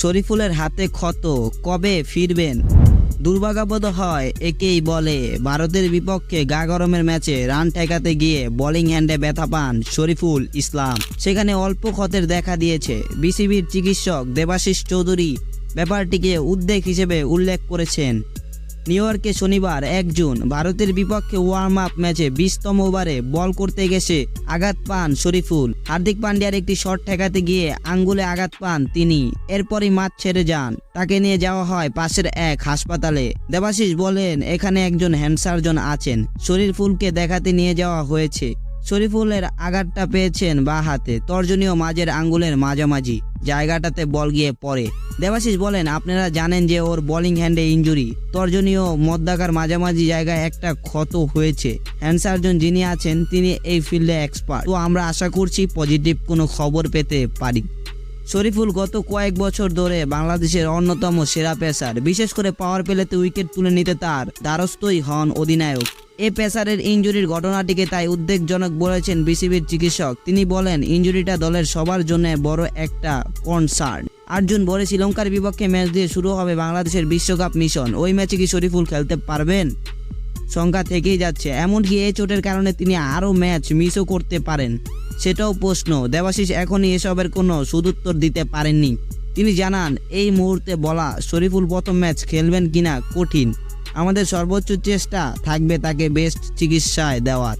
শরীফুলের হাতে ক্ষত, কবে ফিরবেন? দুর্ভাগাবোধ হয়, একেই বলে। ভারতের বিপক্ষে গা গরমের ম্যাচে রান ঠেকাতে গিয়ে বোলিং হ্যান্ডে ব্যথা পান শরীফুল ইসলাম। সেখানে অল্প ক্ষতের দেখা দিয়েছে বিসিবির চিকিৎসক দেবাশিস চৌধুরী। ব্যাপারটিকে উদ্বেগ হিসেবে উল্লেখ করেছেন। নিউ ইয়র্কে শনিবার এক জুন ভারতের বিপক্ষে ওয়ার্ম আপ ম্যাচে বিশতম ওভারে বল করতে গেছে আঘাত পান শরীফুল। হার্দিক পান্ডিয়ার একটি শট ঠেকাতে গিয়ে আঙ্গুলে আঘাত পান তিনি। এরপরই মাঠ ছেড়ে যান। তাকে নিয়ে যাওয়া হয় পাশের এক হাসপাতালে। দেবাশিস বলেন, এখানে একজন হ্যান্ড সার্জন আছেন। শরীফুলকে দেখাতে নিয়ে যাওয়া হয়েছে। শরীফুলের আঘাতটা পেয়েছেন বা হাতে। তর্জনীয় মাঝের আঙ্গুলের মাঝামাঝি। জায়গাটাতে বল গিয়ে পড়ে। দেবাশিস বলেন, আপনারা জানেন যে ওর বোলিং হ্যান্ডে ইঞ্জুরি তর্জনীয় মধ্যাকার মাঝামাঝি জায়গায় একটা ক্ষত হয়েছে। হ্যান্ড সার্জন যিনি আছেন, তিনি এই ফিল্ডে এক্সপার্ট তো আমরা আশা করছি পজিটিভ কোনো খবর পেতে পারি। শরীফুল গত কয়েক বছর ধরে বাংলাদেশের অন্যতম সেরা পেসার। বিশেষ করে পাওয়ার প্লেতে উইকেট তুলে নিতে তার দ্বারস্থই হন অধিনায়ক। এ পেসারের ইঞ্জুরির ঘটনাটিকে তাই উদ্বেগজনক বলেছেন বিসিবির চিকিৎসক। তিনি বলেন, ইঞ্জুরিটা দলের সবার জন্য বড় একটা কনসার্ন আর্জুন বলে, শ্রীলঙ্কার বিপক্ষে ম্যাচ দিয়ে শুরু হবে বাংলাদেশের বিশ্বকাপ মিশন। ওই ম্যাচে কি শরীফুল খেলতে পারবেন? সংখ্যা থেকেই যাচ্ছে। এমনকি এই চোটের কারণে তিনি আরও ম্যাচ মিসও করতে পারেন। সেটাও প্রশ্ন। দেবাশিস এখনই এসবের কোনো সুদুত্তর দিতে পারেননি। তিনি জানান, এই মুহূর্তে বলা, শরীফুল প্রথম ম্যাচ খেলবেন কিনা কঠিন। আমাদের সর্বোচ্চ চেষ্টা থাকবে তাকে বেস্ট চিকিৎসায় দেওয়ার।